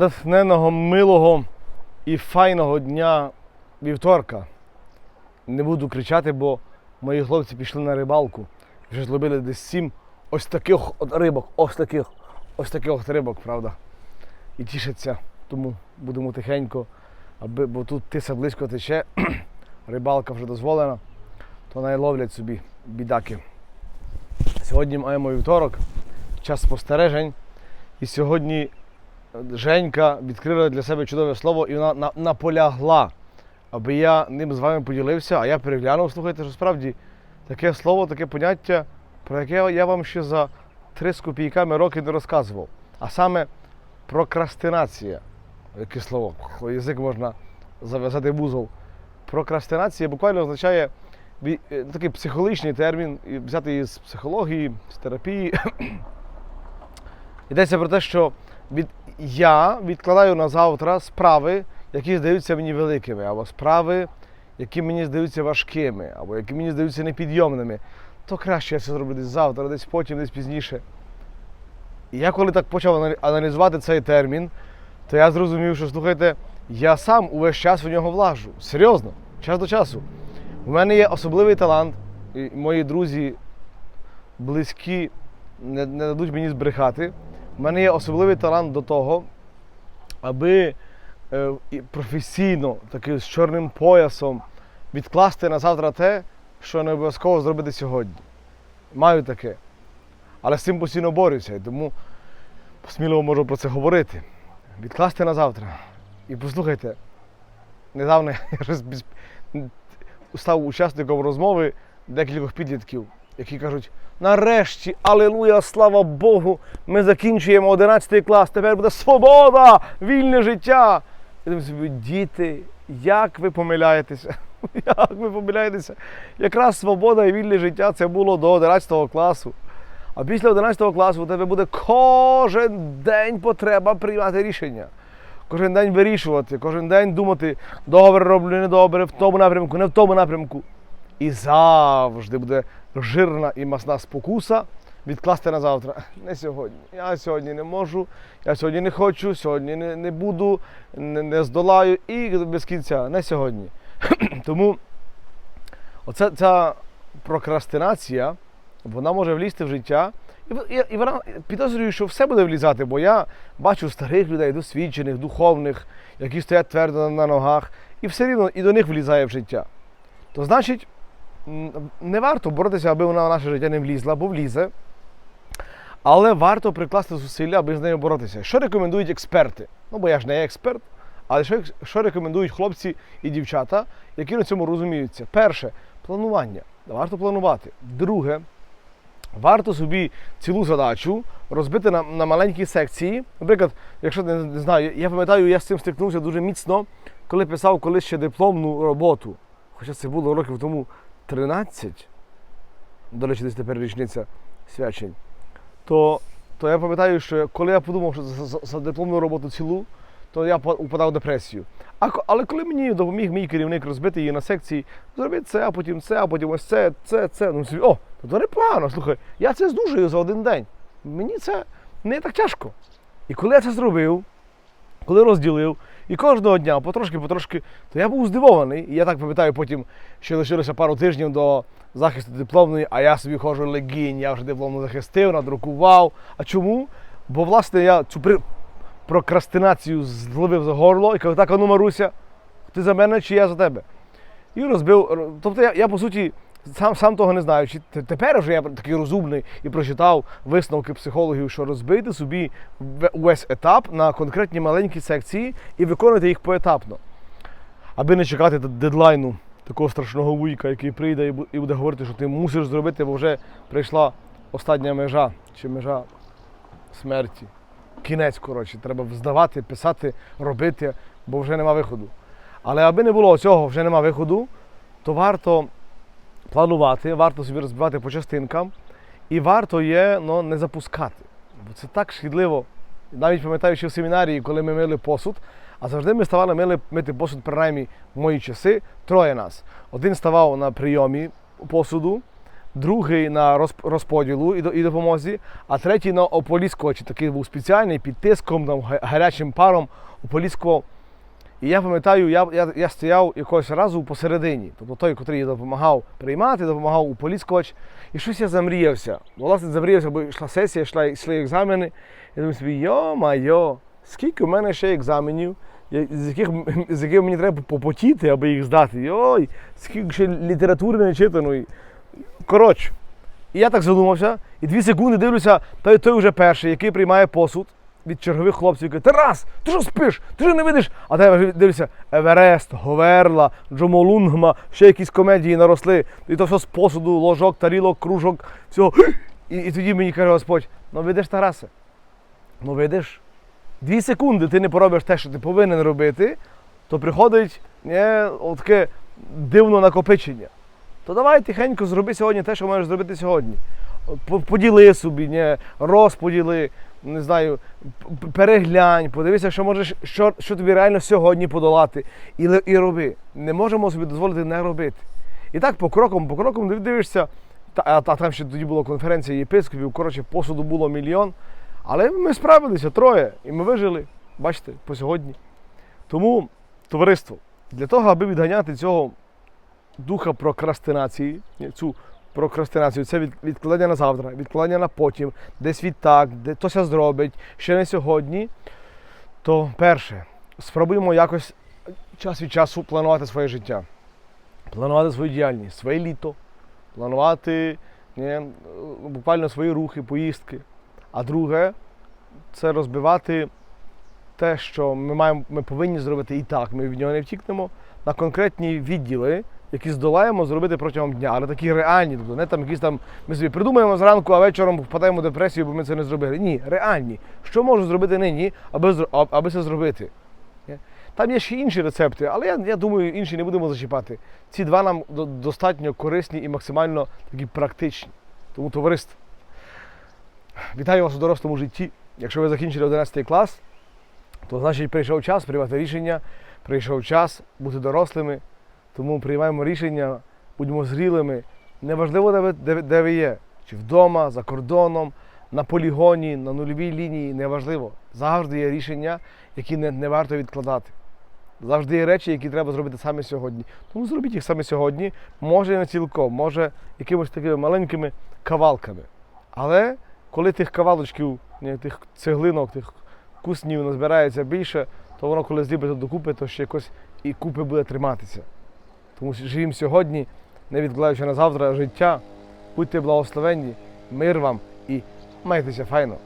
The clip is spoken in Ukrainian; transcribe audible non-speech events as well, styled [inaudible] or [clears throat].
натхненого, милого і файного дня вівторка. Не буду кричати, бо мої хлопці пішли на рибалку. Вже зловили десь сім ось таких от рибок, ось таких, ось таких от рибок, правда. І тішаться. Тому будемо тихенько, аби, бо тут тиса близько тече, [clears throat] рибалка вже дозволена, то най ловлять собі бідаки. Сьогодні маємо вівторок, час спостережень. І сьогодні Женька відкрила для себе чудове слово і вона на- наполягла, аби я ним з вами поділився, а я переглянув, слухайте, що справді таке слово, таке поняття, про яке я вам ще за три з копійками роки не розказував. А саме прокрастинація. Яке слово? Язик можна зав'язати вузол. Прокрастинація буквально означає е, такий психологічний термін, і взяти із психології, з терапії. [coughs] Йдеться про те, що від, я відкладаю на завтра справи, які здаються мені великими, або справи, які мені здаються важкими, або які мені здаються непідйомними. То краще я це зроблю десь завтра, десь потім, десь пізніше. І я коли так почав аналізувати цей термін, то я зрозумів, що слухайте, я сам увесь час в нього влажу. Серйозно, час до часу. У мене є особливий талант, і мої друзі близькі не, не дадуть мені збрехати. У мене є особливий талант до того, аби е, професійно, таки з чорним поясом, відкласти на завтра те, що не обов'язково зробити сьогодні. Маю таке. Але з цим постійно борюся, і тому сміливо можу про це говорити. Відкласти на завтра. І послухайте, недавно [laughs] я став учасником розмови декількох підлітків, які кажуть: нарешті, алелуя, слава Богу, ми закінчуємо 11 клас, тепер буде свобода, вільне життя. Я думаю собі, діти, як ви помиляєтеся? [laughs] Як ви помиляєтеся? Якраз свобода і вільне життя це було до 11 класу. А після 11 класу у тебе буде кожен день потреба приймати рішення. Кожен день вирішувати, кожен день думати, добре роблю, недобре, в тому напрямку, не в тому напрямку. І завжди буде жирна і масна спокуса відкласти на завтра. Не сьогодні. Я сьогодні не можу, я сьогодні не хочу, сьогодні не, не буду, не, не здолаю і без кінця. Не сьогодні. [clears throat] Тому оця ця прокрастинація, вона може влізти в життя. І, вона підозрюю, що все буде влізати, бо я бачу старих людей, досвідчених, духовних, які стоять твердо на, ногах, і все рівно і до них влізає в життя. То значить, не варто боротися, аби вона в наше життя не влізла, бо влізе. Але варто прикласти зусилля, аби з нею боротися. Що рекомендують експерти? Ну, бо я ж не є експерт, але що, що рекомендують хлопці і дівчата, які на цьому розуміються? Перше планування. Варто планувати. Друге, варто собі цілу задачу розбити на, на маленькі секції. Наприклад, якщо не, не знаю, я пам'ятаю, я з цим стикнувся дуже міцно, коли писав колись ще дипломну роботу. Хоча це було років тому 13. До речі, десь тепер річниця свячень. То, то я пам'ятаю, що коли я подумав, що за, за, дипломну роботу цілу, то я па- упадав в депресію. А, але коли мені допоміг мій керівник розбити її на секції, зробити це, а потім це, а потім ось це, це, це. Ну, собі, о, то непогано, слухай, я це здужую за один день. Мені це не так тяжко. І коли я це зробив, коли розділив, і кожного дня потрошки-потрошки, то я був здивований. І я так пам'ятаю, потім ще лишилося пару тижнів до захисту дипломної, а я собі ходжу легінь, я вже дипломну захистив, надрукував. А чому? Бо, власне, я цю при... прокрастинацію зловив за горло і кажу, так, а ну Маруся, ти за мене чи я за тебе? І розбив. Тобто я, я по суті, сам, сам того не знаю. Чи тепер вже я такий розумний і прочитав висновки психологів, що розбити собі ве- весь етап на конкретні маленькі секції і виконувати їх поетапно. Аби не чекати дедлайну такого страшного вуйка, який прийде і буде говорити, що ти мусиш зробити, бо вже прийшла остання межа чи межа смерті. Кінець, коротше, треба здавати, писати, робити, бо вже нема виходу. Але аби не було цього, вже нема виходу, то варто планувати, варто собі розбивати по частинкам, і варто є ну, не запускати. Бо це так шкідливо. Навіть пам'ятаю, що в семінарії, коли ми мили посуд, а завжди ми ставали мили, мити посуд, принаймні в мої часи, троє нас. Один ставав на прийомі посуду, другий на розподілу і, допомозі, а третій на ополіскувачі. Такий був спеціальний під тиском, там, гарячим паром ополіскував. І я пам'ятаю, я, я, я стояв якогось разу посередині. Тобто той, який допомагав приймати, допомагав уполіскувач. І щось я замріявся. Ну, Власне, замріявся, бо йшла сесія, йшла, йшли екзамени. Я думаю собі, йо-майо, скільки в мене ще екзаменів, з яких, [laughs] з яких мені треба попотіти, аби їх здати. Йой, скільки ще літератури не читаної. Коротше, і я так задумався, і дві секунди дивлюся, той, той вже перший, який приймає посуд від чергових хлопців, каже, Тарас, ти що спиш? Ти що не видиш? А я дивлюся, Еверест, Говерла, Джомолунгма, ще якісь комедії наросли, і то все з посуду, ложок, тарілок, кружок, всього. І, і тоді мені каже Господь, ну видиш, Тарасе, ну видиш, дві секунди ти не поробиш те, що ти повинен робити, то приходить не, таке дивне накопичення. То давай тихенько зроби сьогодні те, що можеш зробити сьогодні. Поділи собі, не, розподіли, не знаю, переглянь, подивися, що можеш, що, що тобі реально сьогодні подолати. І, і роби. Не можемо собі дозволити не робити. І так по крокам, по крокам див- дивишся, та, а, та там ще тоді була конференція єпископів, коротше, посуду було мільйон. Але ми справилися троє, і ми вижили, бачите, по сьогодні. Тому, товариство, для того, аби відганяти цього духа прокрастинації, цю прокрастинацію, це від, відкладання на завтра, відкладання на потім, десь відтак, де тося зробить, ще не сьогодні. То перше, спробуємо якось час від часу планувати своє життя, планувати свою діяльність, своє літо, планувати ні, буквально свої рухи, поїздки. А друге, це розбивати те, що ми маємо, ми повинні зробити і так, ми від нього не втікнемо, на конкретні відділи, які здолаємо зробити протягом дня, але такі реальні, тобто не там якісь там ми собі придумаємо зранку, а вечором впадаємо в депресію, бо ми це не зробили. Ні, реальні. Що можу зробити нині, аби, аби це зробити? Там є ще інші рецепти, але я, я думаю, інші не будемо зачіпати. Ці два нам достатньо корисні і максимально такі практичні. Тому товариство. Вітаю вас у дорослому житті. Якщо ви закінчили 11 клас, то значить прийшов час приймати рішення, прийшов час бути дорослими. Тому приймаємо рішення, будьмо зрілими. Неважливо, де ви, де, де ви є, чи вдома, за кордоном, на полігоні, на нульовій лінії, неважливо. Завжди є рішення, які не, не варто відкладати. Завжди є речі, які треба зробити саме сьогодні. Тому зробіть їх саме сьогодні. Може не цілком, може якимось такими маленькими кавалками. Але коли тих кавалочків, тих цеглинок, тих куснів назбирається більше, то воно, коли зліпиться докупи, то ще якось і купи буде триматися. Тому що живімо сьогодні, не відкладаючи на завтра життя. Будьте благословенні, мир вам і майтеся файно.